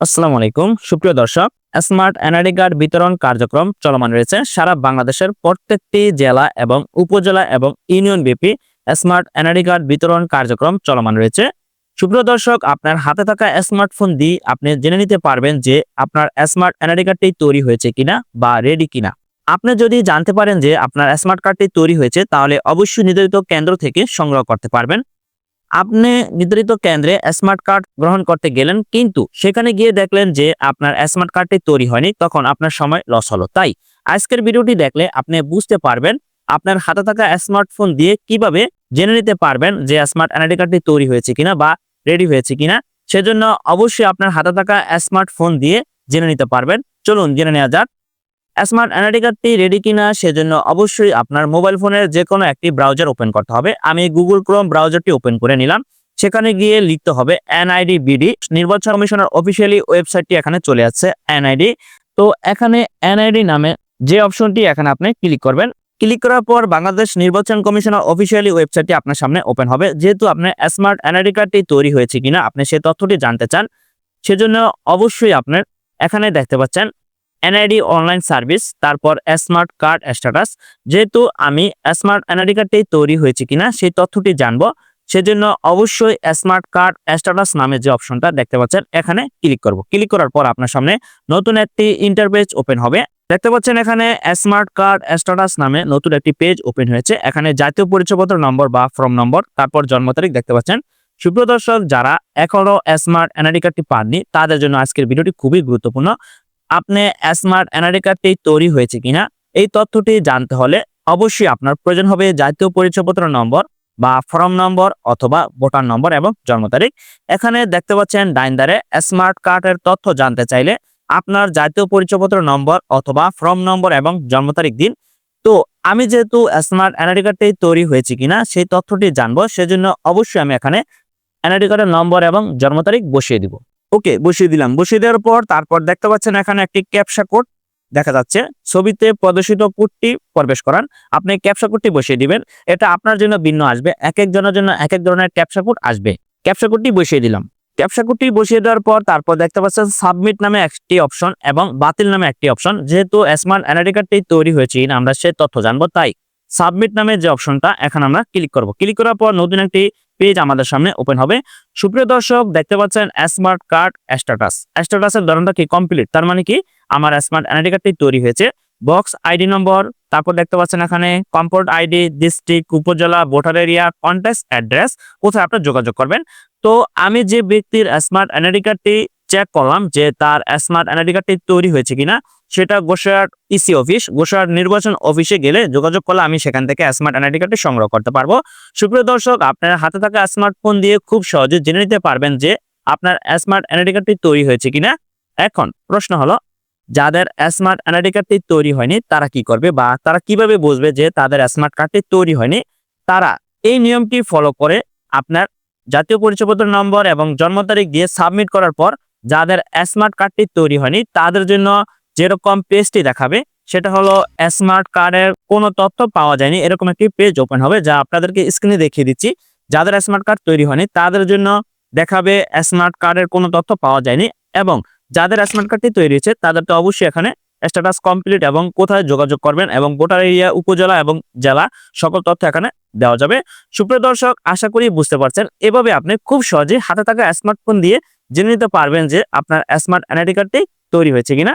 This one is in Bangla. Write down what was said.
আসসালামু আলাইকুম। সুপ্রিয় দর্শক, স্মার্ট এনআইডি কার্ড বিতরণ কার্যক্রম চলমান রয়েছে সারা বাংলাদেশের প্রত্যেকটি জেলা এবং উপজেলা এবং ইউনিয়ন বিপি স্মার্ট এনআইডি কার্ড বিতরণ কার্যক্রম চলমান রয়েছে। সুপ্রিয় দর্শক, আপনার হাতে থাকা স্মার্টফোন দিয়ে আপনি জেনে নিতে পারবেন যে আপনার স্মার্ট এনআইডি কার্ডটি তৈরি হয়েছে কিনা বা রেডি কিনা। আপনি যদি জানতে পারেন যে আপনার স্মার্ট কার্ডটি তৈরি হয়েছে, তাহলে অবশ্যই নির্ধারিত কেন্দ্র থেকে সংগ্রহ করতে পারবেন। আপনি নির্ধারিত কেন্দ্রে স্মার্ট কার্ড গ্রহণ করতে গেলেন, কিন্তু সেখানে গিয়ে দেখলেন যে আপনার স্মার্ট কার্ডটি তৈরি হয়নি, তখন আপনার সময় লস হলো। তাই আজকের ভিডিওটি দেখলে আপনি বুঝতে পারবেন আপনার হাতে থাকা স্মার্টফোন দিয়ে কীভাবে জেনে নিতে পারবেন যে স্মার্ট এনআইডি কার্ডটি তৈরি হয়েছে কিনা বা রেডি হয়েছে কিনা। সেজন্য অবশ্যই আপনার হাতে থাকা স্মার্টফোন দিয়ে জেনে নিতে পারবেন। চলুন জেনে নেওয়া যাক। স্মার্ট এনআইডি কার্ডটি রেডি কিনা সেজন্য অবশ্যই আপনার মোবাইল ফোনের যে কোনো একটি ব্রাউজার ওপেন করতে হবে। আমি গুগল ক্রোম ব্রাউজারটি ওপেন করে নিলাম। সেখানে গিয়ে লিখতে হবে এনআইডি বিডি নির্বাচন কমিশনের অফিসিয়ালি ওয়েবসাইটটি এখানে চলে আসছে এনআইডি তো এখানে এনআইডি নামে যে অপশনটি এখানে আপনি ক্লিক করবেন। ক্লিক করার পর বাংলাদেশ নির্বাচন কমিশনের অফিসিয়ালি ওয়েবসাইটটি আপনার সামনে ওপেন হবে। যেহেতু আপনার স্মার্ট এনআইডি কার্ডটি তৈরি হয়েছে কিনা, আপনি সেই তথ্যটি জানতে চান, সেজন্য অবশ্যই আপনার এখানে দেখতে পাচ্ছেন এনআইডি অনলাইন সার্ভিস, তারপর স্মার্ট কার্ড স্ট্যাটাস। যেহেতু আমি স্মার্ট এনআইডি কার্ডটি তৈরি হয়েছে কিনা, সেই তথ্যটি জানব। সেজন্য অবশ্যই স্মার্ট কার্ড স্ট্যাটাস নামে যে অপশনটা দেখতে পাচ্ছেন, এখানে ক্লিক করব। ক্লিক করার পর আপনার সামনে নতুন একটি ইন্টারপেজ ওপেন হবে। দেখতে পাচ্ছেন এখানে স্মার্ট কার্ড স্ট্যাটাস নামে নতুন একটি পেজ ওপেন হয়েছে। এখানে জাতীয় পরিচয়পত্র নম্বর বা ফর্ম নম্বর, তারপর জন্ম তারিখ দেখতে পাচ্ছেন। সুপ্রিয় দর্শক, যারা এখনও স্মার্ট এনআইডি কার্ডটি পাননি, তাদের জন্য আজকের ভিডিওটি খুবই গুরুত্বপূর্ণ। আপনি স্মার্ট এনআইডি কার্ডটি তৈরি হয়েছে কিনা, এই তথ্যটি জানতে হলে অবশ্যই আপনার প্রয়োজন হবে জাতীয় পরিচয়পত্র নম্বর বা ফর্ম নম্বর অথবা ভোটার নম্বর এবং জন্ম তারিখ। এখানে দেখতে পাচ্ছেন ডাইনদারে স্মার্ট কার্ডের তথ্য জানতে চাইলে আপনার জাতীয় পরিচয়পত্র নম্বর অথবা ফর্ম নম্বর এবং জন্ম তারিখ দিন। তো আমি যেহেতু স্মার্ট এনআইডি কার্ডটি তৈরি হয়েছে কিনা, সেই তথ্যটি জানব, সেজন্য অবশ্যই আমি এখানে এনআইডি কার্ডের নম্বর এবং জন্ম তারিখ বসিয়ে দিব। ওকে, বসিয়ে দিলাম। বসিয়ে দেওয়ার পর তারপর দেখতে পাচ্ছেন এখানে একটি ক্যাপসা কোড দেখা যাচ্ছে। ছবিতে প্রদর্শিত কোডটি প্রবেশ করান। আপনি ক্যাপসা কোডটি বসিয়ে দিবেন। এটা আপনার জন্য ভিন্ন আসবে। এক একজনের জন্য এক এক ধরনের ক্যাপসা কোড আসবে। ক্যাপসা কোডটি বসিয়ে দিলাম। ক্যাপসা কোডটি বসিয়ে দেওয়ার পর তারপর দেখতে পাচ্ছেন সাবমিট নামে একটি অপশন এবং বাতিল নামে একটি অপশন। যেহেতু স্মার্ট কার্ডটি তৈরি হয়েছে, আমরা সে তথ্য জানব, তাই সাবমিট নামে যে অপশনটা এখন আমরা ক্লিক করব। ক্লিক করার পর নতুন একটি পেজ আমাদের সামনে ওপেন হবে। সুপ্রিয় দর্শক, দেখতে পাচ্ছেন স্মার্ট কার্ড স্ট্যাটাস স্ট্যাটাসের ধরনটা কি কমপ্লিট তার মানে কি? আমার স্মার্ট এনআইডি কার্ডটি তৈরি হয়েছে। বক্স আইডি নম্বর তারপর দেখতে পাচ্ছেন এখানে comfort ID district upazila voter area contact address কোথায় আপনার যোগাযোগ করবেন। তো আমি যে ব্যক্তির স্মার্ট এনআইডি কার্ডটি চেক করলাম যে তার স্মার্ট এনআইডি কার্ডটি তৈরি হয়েছে কিনা সেটা গোসার ইসি অফিস গোসার নির্বাচন অফিসে গেলে যোগাযোগ করলে আমি সেখান থেকে স্মার্ট এনআইডি কার্ডটি সংগ্রহ করতে পারব। সুপ্রিয় দর্শক, আপনার হাতে থাকা স্মার্টফোন দিয়ে খুব সহজে জেনে নিতে পারবেন যে আপনার স্মার্ট এনআইডি কার্ডটি তৈরি হয়েছে কিনা। এখন প্রশ্ন হলো, যাদের স্মার্ট এনআইডি কার্ডটি তৈরি হয়নি, তারা কি করবে বা তারা কীভাবে বুঝবে যে তাদের স্মার্ট কার্ডটি তৈরি হয়নি? তারা এই নিয়মটি ফলো করে আপনার জাতীয় পরিচয়পত্র নম্বর এবং জন্ম তারিখ দিয়ে সাবমিট করার পর, যাদের স্মার্ট কার্ডটি তৈরি হয়নি, তাদের জন্য যেরকম পেজটি দেখাবে, সেটা হলো স্মার্ট কার্ডের কোনো তথ্য পাওয়া যায়নি, এরকম একটি পেজ ওপেন হবে যা আপনাদেরকে স্ক্রিনে দেখিয়ে দিচ্ছি। যাদের স্মার্ট কার্ড তৈরি হয়নি, তাদের জন্য দেখাবে স্মার্ট কার্ডের কোনো তথ্য পাওয়া যায়নি এবং যাদের স্মার্ট কার্ডটি তৈরি হয়েছে, তাদের তো অবশ্যই এখানে স্ট্যাটাস কমপ্লিট এবং কোথায় যোগাযোগ করবেন এবং ভোটার এরিয়া উপজেলা এবং জেলা সকল তথ্য এখানে দেওয়া যাবে। সুপ্রিয় দর্শক, আশা করি বুঝতে পারছেন, এভাবে আপনি খুব সহজে হাতে থাকা স্মার্টফোন দিয়ে জেনে নিতে পারবেন যে আপনার স্মার্ট এনআইডি কার্ডটি তৈরি হয়েছে কিনা।